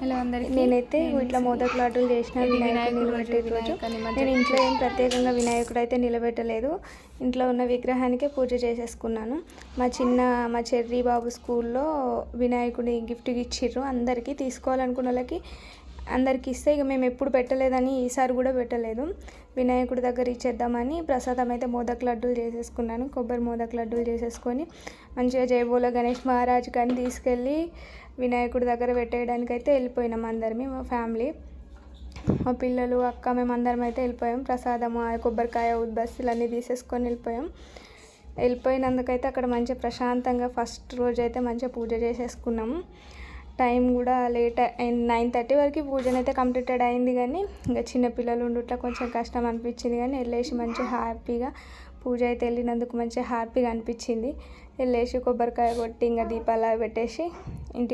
Hello అందరికీ. నేనైతే ఇట్లా మోదక లడ్డూలు చేసిన వినాయకుడు రోజు వినాయకుడిని నేను ఇంట్లో ఏం ప్రత్యేకంగా వినాయకుడు అయితే నిలబెట్టలేదు. ఇంట్లో ఉన్న విగ్రహానికే పూజ చేసేసుకున్నాను. మా చిన్న మా చెర్రీ బాబు స్కూల్లో వినాయకుడి గిఫ్ట్ ఇచ్చిర్రు. అందరికీ తీసుకోవాలనుకున్న వాళ్ళకి అందరికి ఇస్తే ఇక మేము ఎప్పుడు పెట్టలేదని ఈసారి కూడా పెట్టలేదు. వినాయకుడి దగ్గర ఇచ్చేద్దామని ప్రసాదం అయితే మోదక్ లడ్డూలు చేసేసుకున్నాను. కొబ్బరి మోదక్ లడ్డూలు చేసేసుకొని మంచిగా జయబోల గణేష్ మహారాజ్ కానీ తీసుకెళ్ళి వినాయకుడి దగ్గర పెట్టేయడానికి అయితే వెళ్ళిపోయినాం అందరమే మా ఫ్యామిలీ. మా పిల్లలు అక్క మేము అందరం అయితే వెళ్ళిపోయాం. ప్రసాదం ఆ కొబ్బరికాయ ఉద్బస్సులు అన్నీ తీసేసుకొని వెళ్ళిపోయాం. వెళ్ళిపోయినందుకైతే అక్కడ మంచిగా ప్రశాంతంగా ఫస్ట్ రోజు అయితే మంచిగా పూజ చేసేసుకున్నాము. టైం కూడా లేట్ నైన్ థర్టీ వరకు పూజనైతే కంప్లీటెడ్ అయింది కానీ ఇంకా చిన్నపిల్లలు ఉండుట్లా కొంచెం కష్టం అనిపించింది కానీ వెళ్ళేసి మంచిగా హ్యాపీగా పూజ అయితే వెళ్ళినందుకు మంచిగా హ్యాపీగా అనిపించింది. వెళ్ళేసి కొబ్బరికాయ కొట్టి ఇంకా దీపాలు పెట్టేసి